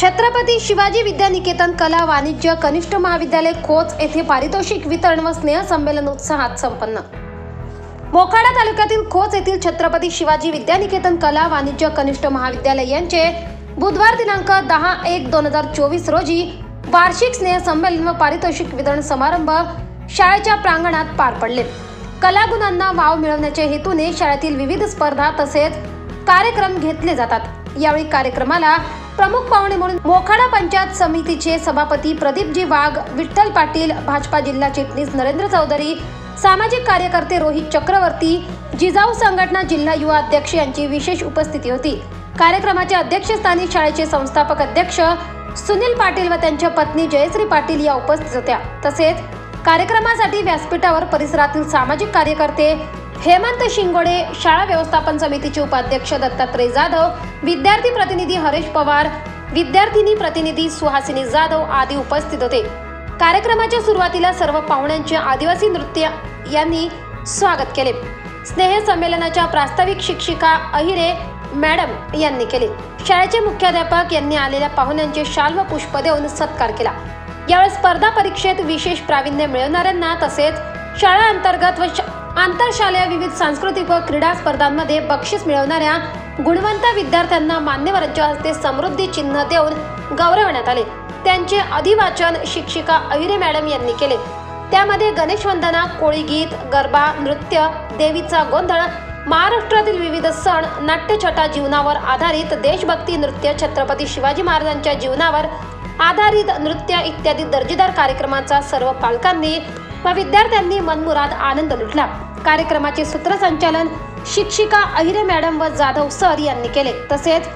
छत्रपती शिवाजी विद्यानिकेतन कला वाणिज्य कनिष्ठ महाविद्यालय खोच येथे पारितोषिक वितरण व स्नेहसंमेलन उत्साहात संपन्न. मोखाडा तालुक्यातील खोच येथील छत्रपती शिवाजी विद्यानिकेतन कला वाणिज्य कनिष्ठ महाविद्यालय यांचे बुधवार दिनांक दहा एक दोन हजार चोवीस रोजी वार्षिक स्नेहसंमेलन व पारितोषिक वितरण समारंभ शाळेच्या प्रांगणात पार पडले. कलागुणांना वाव मिळवण्याच्या हेतूने शाळेतील विविध स्पर्धा तसेच कार्यक्रम घेतले जातात. यावेळी कार्यक्रमाला प्रमुख पाहुणे म्हणून मोखाडा पंचायत समितीचे सभापती प्रदीपजी वाघ विठ्ठल पाटील भाजपा जिल्हा चिटणीस नरेंद्र चौधरी सामाजिक कार्यकर्ते रोहित चक्रवर्ती जिजाऊ संघटना जिल्हा युवा अध्यक्ष यांची विशेष उपस्थिती होती. कार्यक्रमाच्या अध्यक्षस्थानी शाळेचे संस्थापक अध्यक्ष सुनील पाटील व त्यांच्या पत्नी जयश्री पाटील या उपस्थित होत्या. तसेच कार्यक्रमासाठी व्यासपीठावर परिसरातील सामाजिक कार्यकर्ते हेमंत शिंगोडे शाळा व्यवस्थापन समितीचे उपाध्यक्ष दत्तात्रय जाधव विद्यार्थी प्रतिनिधी हरेश पवार विद्यार्थिनी प्रतिनिधी सुहासिनी जाधव आदी उपस्थित होते. कार्यक्रमाच्या सुरुवातीला सर्व पाहुण्यांचे आदिवासी नृत्य यांनी स्वागत केले. स्नेह संमेलनाच्या प्रास्ताविक शिक्षिका अहिरे मॅडम यांनी केले. शाळेचे मुख्याध्यापक यांनी आलेल्या पाहुण्यांचे शाल व पुष्प देऊन सत्कार केला. यावेळी स्पर्धा परीक्षेत विशेष प्रावीण्य मिळवणाऱ्यांना तसेच शाळा अंतर्गत व शा आंतरशालेय विविध सांस्कृतिक व क्रीडा स्पर्धांमध्ये बक्षीस मिळवणाऱ्या गुणवंत विद्यार्थ्यांना मान्यवरांच्या हस्ते समृद्धी चिन्ह देऊन गौरवण्यात आले. त्यांचे अधिवाचन शिक्षिका अहिरे मॅडम यांनी केले. त्यामध्ये गणेश वंदना कोळी गीत गरबा नृत्य देवीचा गोंधळ महाराष्ट्रातील विविध सण नाट्यछटा जीवनावर आधारित देशभक्ती नृत्य छत्रपती शिवाजी महाराजांच्या जीवनावर आधारित नृत्य इत्यादी दर्जेदार कार्यक्रमाचा सर्व पालकांनी व विद्यार्थ्यांनी मनमुराद आनंद लुटला. कार्यक्रमाचे सूत्रसंचालन शिक्षिका अहिरे मॅडम व जाधव सर यांनी केले. तसेच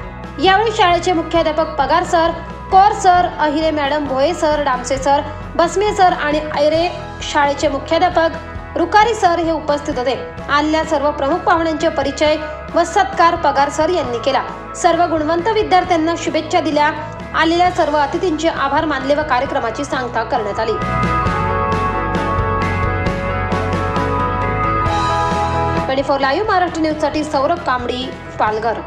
यावेळी शाळेचे मुख्याध्यापक Pagar sir Kaur sir Ahire madam Bhoye sir Damse sir Basme sir आणि अहिरे शाळेचे मुख्याध्यापक रुकारी सर हे उपस्थित होते. आलेल्या सर्व प्रमुख पाहुण्यांचे परिचय व सत्कार पगार सर यांनी केला. सर्व गुणवंत विद्यार्थ्यांना शुभेच्छा दिल्या. आलेल्या सर्व अतिथींचे आभार मानले व कार्यक्रमाची सांगता करण्यात आली. ट्वेंटी फोर लाईव्ह महाराष्ट्र न्यूजसाठी सौरभ कांबडी पालघर.